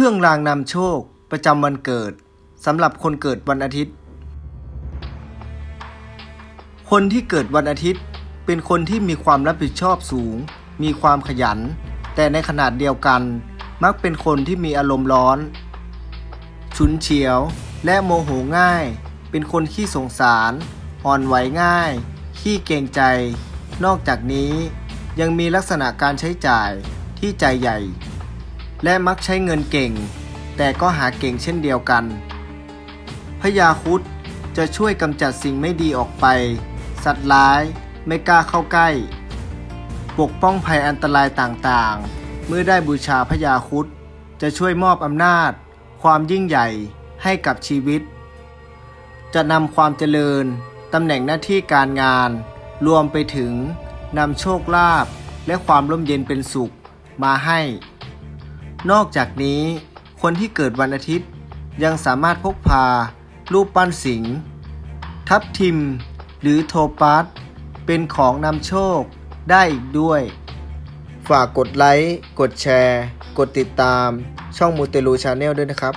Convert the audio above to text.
ครื่องรางนำโชคประจำวันเกิดสำหรับคนเกิดวันอาทิตย์ คนที่เกิดวันอาทิตย์ เป็นคนที่มีความรับผิดชอบสูง มีความขยัน แต่ในขนาดเดียวกัน มักเป็นคนที่มีอารมณ์ร้อน ฉุนเฉียว และโมโหง่าย เป็นคนขี้สงสาร อ่อนไหวง่าย ขี้เกรงใจ นอกจากนี้ยังมีลักษณะการใช้จ่ายที่ใจใหญ่ และมักใช้เงินเก่ง แต่ก็หาเก่งเช่นเดียวกัน พญาคุดจะช่วยกำจัดสิ่งไม่ดีออกไป สัตว์ร้ายไม่กล้าเข้าใกล้ ปกป้องภัยอันตรายต่างๆ เมื่อได้บูชาพญาคุดจะช่วยมอบอำนาจ ความยิ่งใหญ่ให้กับชีวิต จะนำความเจริญตำแหน่งหน้าที่การงาน รวมไปถึงนำโชคลาภและความร่มเย็นเป็นสุขมาให้ นอกจากนี้คนที่เกิดวันอาทิตย์ยังสามารถพกพา รูปปั้นสิงห์ทับทิม หรือโทปัสเป็นของนำโชคได้อีกด้วย ฝากกดไลค์ กดแชร์ กดติดตามช่องมูเตลูชาแนลด้วยนะครับ